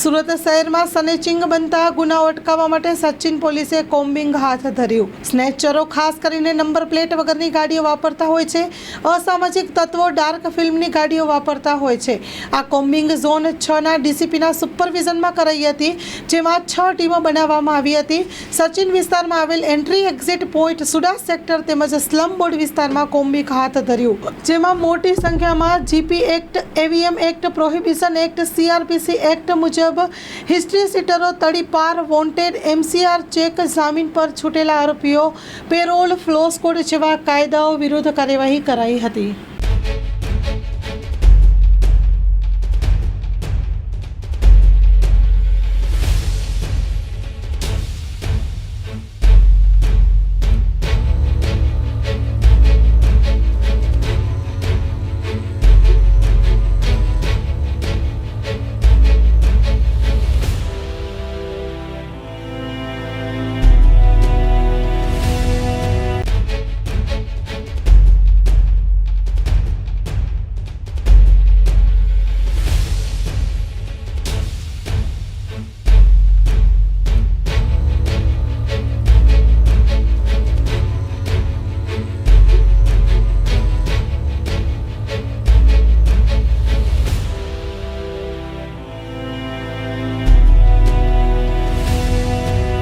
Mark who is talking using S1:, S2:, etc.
S1: સુરત શહેરમાં સનેચિંગ બનતા ગુનાઓ અટકાવવા માટે સચિન પોલીસે કોમ્બિંગ હાથ ધર્યું. સ્નેચરો ખાસ કરીને નંબર પ્લેટ વગરની ગાડીઓ વાપરતા હોય છે. અસામાજિક તત્વો ડાર્ક ફિલ્મની ગાડીઓ વાપરતા હોય છે. આ કોમ્બિંગ ઝોન છના ડીસીપીના સુપરવિઝનમાં કરાઈ હતી, જેમાં છ ટીમો બનાવવામાં આવી હતી. સચિન વિસ્તારમાં આવેલ entry exit point SUDA sector તેમજ સ્લમ બોર્ડ વિસ્તારમાં કોમ્બિંગ હાથ ધર્યું. જેમાં મોટી સંખ્યામાં GP act, AVM act, prohibition act, CRPC act મુજબ હિસ્ટ્રી સીટરો તડીપાર વોન્ટેડ એમસીઆર ચેક જામીન પર છૂટેલા આરોપીઓ પેરોલ ફ્લોસ કોડ જેવા કાયદાઓ વિરુદ્ધ કાર્યવાહી કરાઈ હતી.